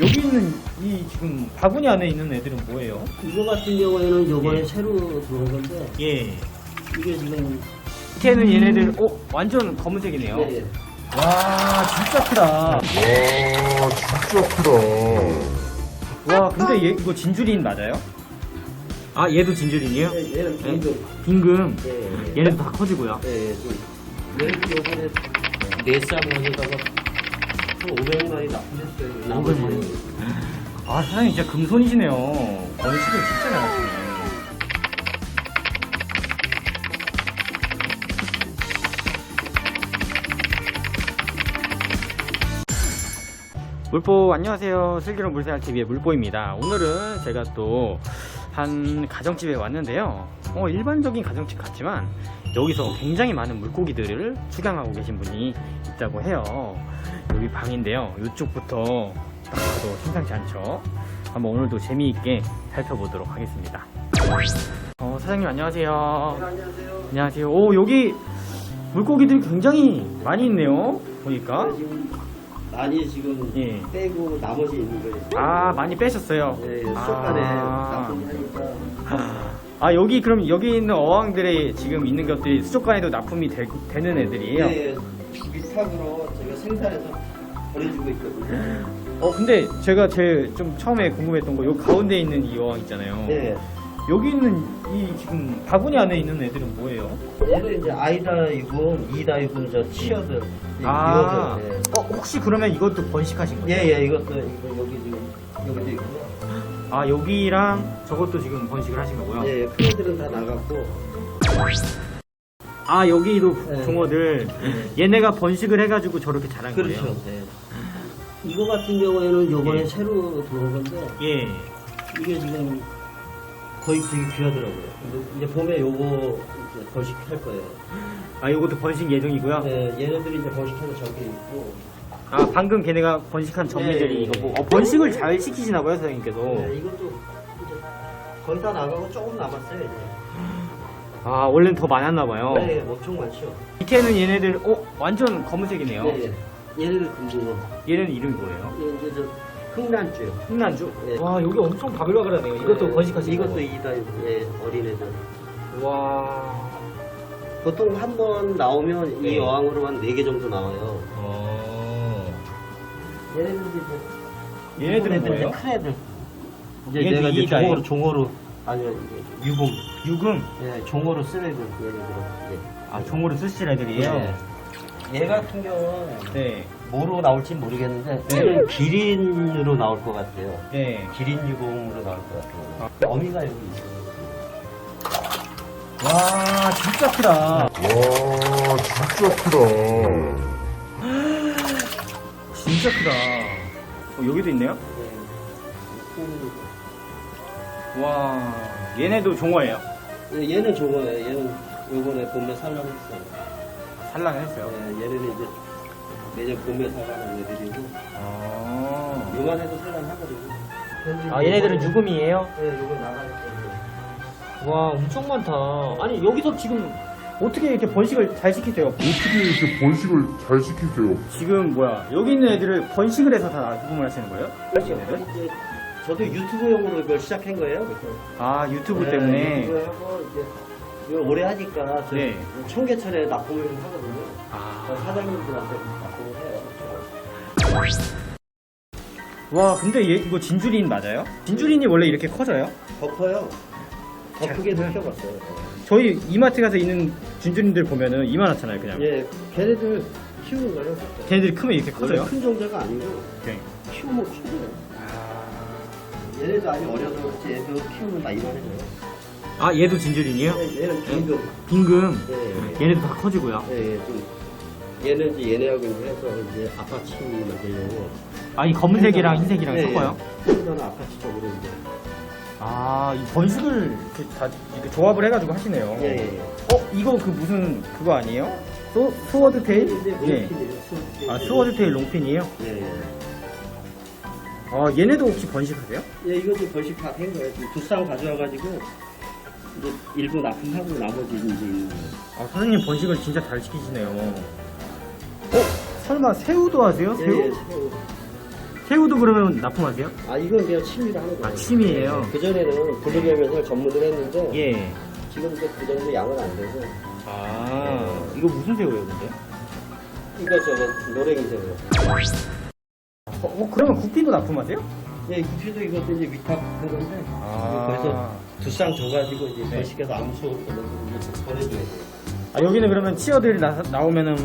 여기 있는 이 지금 바구니 안에 있는 애들은 뭐예요? 이거 같은 경우에는 요번에 예. 새로 들어온 건데 예. 이게 지금 밑에는 얘네들 어 완전 검은색이네요. 예, 예. 와 진짜 크다. 와 진짜 크다 와 근데 얘 이거 진주린 맞아요? 아 얘도 진주린이에요? 예, 얘는 빙금 빙금. 예, 예. 얘네도 다 커지고요. 예, 예, 좀 얘는 요번에 네쌍 원에다가 한 500마리 납품했어요 나머지는 아 사장님 진짜 금손이시네요. 번식을 진짜 잘하시네. 물보 안녕하세요. 슬기로운 물생활 TV의 물보입니다. 오늘은 제가 또 한 가정집에 왔는데요. 어, 일반적인 가정집 같지만 여기서 굉장히 많은 물고기들을 축양하고 계신 분이 있다고 해요. 여기 방인데요. 이쪽부터 딱 봐도 심상치 않죠. 한번 오늘도 재미있게 살펴보도록 하겠습니다. 어, 사장님 안녕하세요. 안녕하세요 안녕하세요. 오 여기 물고기들이 굉장히 많이 있네요. 보니까 많이 지금 예. 빼고 나머지 있는 거예요 아 많이 빼셨어요. 예, 수족관에 아. 납품하니까 아 여기 그럼 여기 있는 어항들이 지금 있는 것들이 수족관에도 납품이 되, 는 애들이에요. 예, 위탁으로 제가 생산해서 보내주고 있거든요 어 근데 제가 제일 좀 처음에 궁금했던 거 요 가운데 있는 이 어항 있잖아요. 예. 여기 있는 이 지금 바구니 안에 있는 애들은 뭐예요? 얘는 이제 아이다이군, 이다이군, 저 치어들, 아, 이거들. 어 혹시 그러면 이것도 번식하신 거예요? 예, 예, 이것도 이거 여기 지금 여기도 있고요. 아 여기랑 저것도 지금 번식을 하신 거고요. 예, 큰 애들은 다 나갔고. 아 여기도 네. 종어들 얘네가 번식을 해가지고 저렇게 자란 그렇죠. 거예요. 예. 이거 같은 경우에는 요번에 예. 새로 들어온 건데 예. 이게 지금 거의 되게 귀하더라고요. 근데 이제 봄에 요거 이제 번식할 거예요. 아 이것도 번식 예정이고요. 예, 얘네들이 이제 번식해서 저기 있고. 아 방금 걔네가 번식한 점미들이 예, 예, 이거고 예. 어, 번식을 잘 시키시나 봐요 사장님께서. 예, 이것도 이제 거의 다 나가고 조금 남았어요 이제. 아 원래는 더 많았나 봐요. 네, 예, 엄청 많죠. 밑에는 얘네들 어 완전 검은색이네요. 예, 예. 얘네들 금붕어. 얘는 이름이 뭐예요? 이게 이제 저 흑난주요. 흑난주. 예. 와 여기 엄청 바글바글하네요. 이것도 예, 번식하신 이것도. 이다 예, 어린애들. 와. 보통 한 번 나오면 네. 이 어항으로 한 네 개 정도 나와요. 어. 얘네들도 이제 얘네들은 애들, 뭐예요? 이제 큰 애들. 이제 얘도 내가 이제 이다예요? 종어로 종어로 아니요 이제 유금. 유금. 예, 종어로 쓰레들 얘네들은. 예. 아 종으로 쓰실 애들이에요. 예. 얘 같은 경우는 네. 뭐로 나올지 모르겠는데 네. 얘는 기린으로 나올 것 같아요. 네. 기린 유공으로 나올 것 같아요. 어미가 여기 있어요. 와 진짜 크다. 와 진짜 크다 진짜 크다. 어, 여기도 있네요. 네. 와 얘네도 종어예요. 예, 얘는 저거예요. 얘는 요번에 봄에 산란했어요. 산란을 했어요. 예, 얘네는 이제 매년 봄에 산란한 애들이고 아, 요만해도 산란하거든요. 아 얘네들은 유금이에요? 예, 요거 나가니까. 와 엄청 많다. 아니 여기서 지금 어떻게 이렇게 번식을 잘 시키세요? 어떻게 이렇게 번식을 잘 시키세요 지금 뭐야 여기 있는 애들을 번식을 해서 다 납품을 하시는 거예요? 그렇죠. 이제 저도 유튜브용으로 이걸 시작한 거예요. 그래서 아 유튜브 네, 때문에. 유튜브 하고 이제 이걸 오래 하니까 저 네. 청계천에 납품을 좀 하거든요. 아. 사장님들한테. 와 근데 얘 이거 진주린 맞아요? 진주린이 원래 이렇게 커져요? 더 커요. 더 크게 도 키워봤어요. 저희 이마트 가서 있는 진주린들 보면은 이만하잖아요 그냥. 예, 걔네들 키우는 거예요. 걔네들이 크면 이렇게 커져요? 큰 종자가 아니고 네. 키우면 커져요. 아, 얘네도 아직 어려서 그렇지 얘도 키우면 다 이만해져요. 아 얘도 진주린이에요? 얘- 얘는 빙금. 빙금. 예, 예. 얘네도 다 커지고요. 예, 예, 좀 얘는 이제 얘네하고 이제 해서 이제 아파치 만들려고. 아 이 검은색이랑 흰색이랑 예, 섞어요? 예. 저는 아파치 쪽으로 이제. 아, 이 번식을 이렇게 다 이렇게 조합을 해가지고 하시네요. 예, 예, 예. 어, 이거 그 무슨 그거 아니에요? 소, 스워드 테일? 예. 아. 스워드 테일 롱핀이에요? 예, 예. 아, 얘네도 혹시 번식하세요? 예, 이거 좀 벌칙 다된 거예요. 지금 두 쌍 가져와가지고 이제 일부 납품하고 나머지 이제 있는 거예요. 아, 사장님 번식을 진짜 잘 시키시네요. 어, 설마 새우도 하세요? 새우? 예, 예, 새우. 새우도 그러면 납품하세요? 아 이건 그냥 취미로 하는 거예요. 아, 취미예요? 그 전에는 블루베리를 전문으로 했는데 예. 지금 이제 그 정도 양은 안 돼서 아, 이거 무슨 새우예요, 근데? 이거 저거 노랭이 새우요. 어, 어, 그러면 구피도 납품하세요? 예, 구피도 이것도 이제 위탁 그건데 아. 그래서 두 쌍 줘가지고 이제 네. 번식해서 암수 보내줘야 돼요. 아, 여기는 그러면 치어들이 나, 나오면은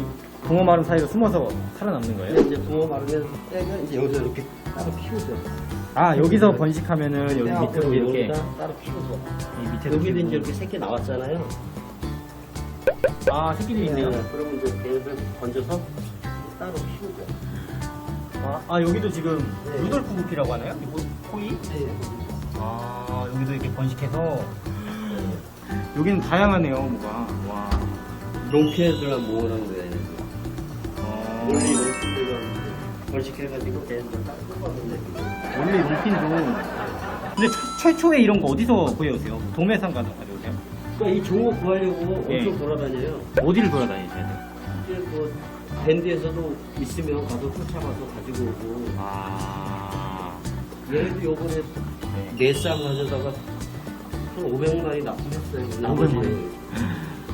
붕어 마름 사이로 숨어서 살아남는 거예요? 근데 이제 붕어 마르면 때가 이제 여기서 이렇게 따로 키우죠. 아, 여기서 번식하면은 여기 때 밑으로 앞으로 이렇게. 여기다 따로 키우죠. 이 밑에도 여기도. 이제 이렇게 새끼 나왔잖아요. 아, 새끼들이 있네요. 그러면 이제 걔를 건져서 따로 키우죠. 아, 아, 여기도 지금 네. 루돌프 구피라고 하나요? 이거 코이? 네. 아, 여기도 이렇게 번식해서. 여기는 다양하네요, 뭐가. 와. 롱피에들만 모으는 거예요. 어, 원리 롱피들만 번식해가지고 걔네들 따로 뽑았는데 원래 루핀도. 근데 최, 최초에 이런 거 어디서 구해오세요? 도매상 가서 가져오세요? 그러니까 이 종어 구하려고 예. 엄청 돌아다녀요. 어디를 돌아다니셔야 돼요? 이제 뭐 밴드에서도 있으면 가서 쫓아가서 가지고 오고 아. 얘네도 요번에 네. 네쌍 가져다가 한 500마리 납품했어요. 500 나머지 마리?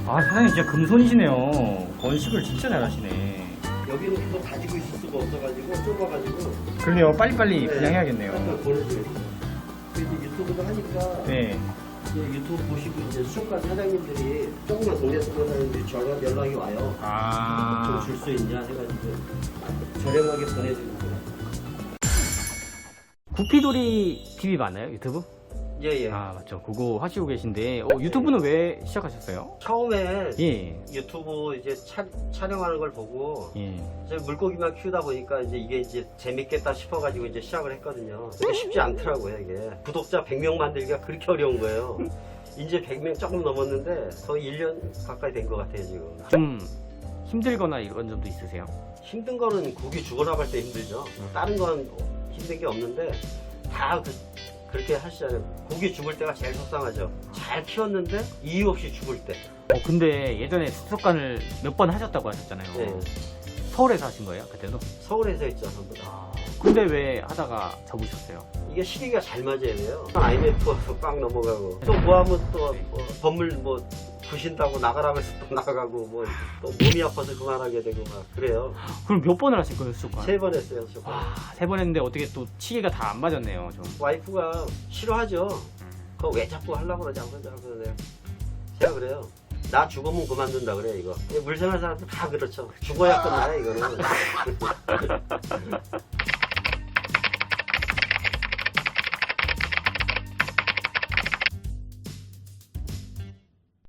아, 사장님 진짜 금손이시네요. 번식을 진짜 잘하시네. 여기는 또 가지고 있을 수가 없어가지고 좁아가지고 그러네요. 빨리빨리 네, 그냥 해야겠네요. 빨리 보내줘요. 그래서 유튜브도 하니까 네. 이제 유튜브 보시고 이제 수족관 사장님들이 조금만 동네 수족관 사장님들이 저가 연락이 와요. 아. 좀줄수 있냐 해가지고 저렴하게 보내주는 거예요. 구피돌이 TV 맞나요? 유튜브? 예 예. 아, 맞죠. 그거 하시고 계신데, 어, 유튜브는 왜 시작하셨어요? 처음에 예. 유튜브 이제 차, 촬영하는 걸 보고 예. 이제 물고기만 키우다 보니까 이제 이게 이제 재밌겠다 싶어가지고 이제 시작을 했거든요. 근데 쉽지 않더라고요 이게. 구독자 100명 만들기가 그렇게 어려운 거예요. 이제 100명 조금 넘었는데 거의 1년 가까이 된 것 같아요 지금. 좀 힘들거나 이런 점도 있으세요? 힘든 거는 고기 죽어나갈 때 힘들죠. 다른 건 힘든 게 없는데 다 그, 그렇게 하시잖아요. 고기 죽을 때가 제일 속상하죠. 잘 키웠는데 이유 없이 죽을 때. 어, 근데 예전에 수족관을 몇 번 하셨다고 하셨잖아요. 네. 서울에서 하신 거예요? 그때도? 서울에서 했죠 전부 다. 아. 근데 왜 하다가 접으셨어요? 이게 시기가 잘 맞아야 돼요. IMF 와서 꽉 넘어가고 또 뭐 하면 또 뭐 건물 뭐 부신다고 나가라고 해서 또 나가고 뭐 또 몸이 아파서 그만하게 되고 막 그래요. 그럼 몇 번을 하신 거예요, 수족관? 세 번 했어요. 저 와, 세 번 했는데 어떻게 또 치기가 다 안 맞았네요, 좀. 와이프가 싫어하죠. 그거 왜 자꾸 하려고 그러냐고 그러냐고 그러네요. 제가 그래요. 나 죽으면 그만둔다 그래 이거. 물생활 사람들 다 그렇죠. 죽어야 끝나요 이거는.